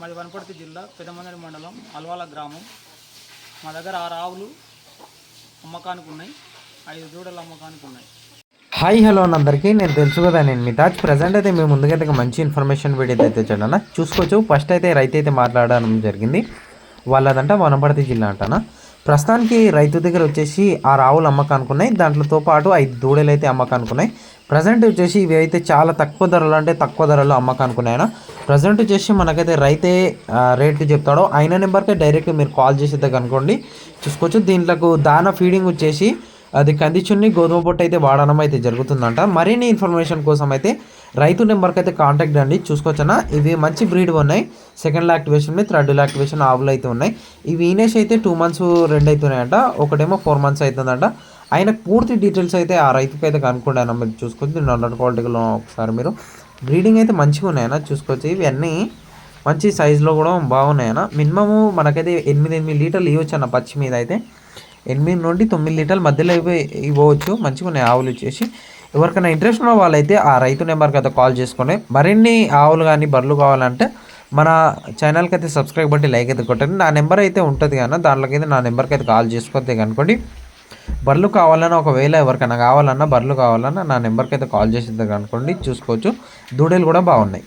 మాది వనపర్తి జిల్లా పెదమందరి మండలం అల్వాల గ్రామం. మా దగ్గర ఆరు ఆవులు అమ్మకానికి ఉన్నాయి ఐదు దూడలు అమ్మకానికి ఉన్నాయి హాయ్ హలో అందరికీ నేను తెలుసు కదా నేను మీ దాచ్ ప్రజెంట్ అయితే మేము ముందుగా మంచి ఇన్ఫర్మేషన్ వీడియో అయితే చూడన్న చూసుకోవచ్చు. ఫస్ట్ అయితే రైతు అయితే మాట్లాడడం జరిగింది. వాళ్ళదంట వనపర్తి జిల్లా అంటనా? ప్రస్తుతానికి రైతు దగ్గర వచ్చేసి ఆ రావులు అమ్మకానుకున్నాయి దాంట్లోతో పాటు ఐదు దూడలు అయితే అమ్మకానుకున్నాయి ప్రజెంట్ వచ్చేసి ఇవి అయితే చాలా తక్కువ ధరలు అంటే తక్కువ ధరలో అమ్మకానుకున్నాయన ప్రజెంట్ వచ్చేసి మనకైతే రైతే ఆ, రేట్లు చెప్తాడో ఆయన నెంబర్కే డైరెక్ట్ మీరు కాల్ చేసేది కనుకోండి చూసుకోవచ్చు. దీంట్లో దాన ఫీడింగ్ వచ్చేసి అది కందిచున్ని గోధుమ పొట్టు అయితే వాడడం అయితే జరుగుతుందంట. మరిన్ని ఇన్ఫర్మేషన్ కోసం అయితే రైతు నెంబర్కి అయితే కాంటాక్ట్ అండి చూసుకోవచ్చనా? ఇవి మంచి బ్రీడ్ ఉన్నాయి. సెకండ్ యాక్టివేషన్ థర్డ్ యాక్టివేషన్ ఆవులు అయితే ఉన్నాయి. ఇవి ఈనేష్ అయితే టూ మంత్స్ రెండు అవుతున్నాయంట ఒకటేమో ఫోర్ మంత్స్ అవుతుందంట ఆయన పూర్తి డీటెయిల్స్ అయితే ఆ రైతుకి అయితే కనుక్కుంటాను. మీరు చూసుకోవచ్చు. నల్లటి క్వాలిటీలో ఒకసారి మీరు బ్రీడింగ్ అయితే మంచిగా ఉన్నాయన్న చూసుకోవచ్చు. ఇవన్నీ మంచి సైజులో కూడా బాగున్నాయన్న. మినిమము మనకైతే ఎనిమిది ఎనిమిది లీటర్లు ఇవ్వచ్చు అన్న పచ్చి మీద అయితే. ఎనిమిది నుండి తొమ్మిది లీటర్ల మధ్యలో ఇవి ఇవ్వచ్చు మంచిగా ఉన్నాయి ఆవులు వచ్చేసి ఎవరికైనా ఇంట్రెస్ట్ ఉన్న వాళ్ళైతే ఆ రైతు నెంబర్కి అయితే కాల్ చేసుకొని మరిన్ని ఆవులు కానీ బర్రెలు కావాలంటే మన ఛానల్కి అయితే సబ్స్క్రైబ్ బట్టి లైక్ అయితే కొట్టండి. నా నెంబర్ అయితే ఉంటుంది కానీ దాంట్లోకి అయితే నా నెంబర్కి అయితే కాల్ చేసుకోతే కనుకోండి బర్రెలు కావాలన్నా ఒకవేళ ఎవరికైనా కావాలన్నా బర్రెలు కావాలన్నా నా నెంబర్కి అయితే కాల్ చేసేది కనుకోండి చూసుకోవచ్చు. దూడలు కూడా బాగున్నాయి.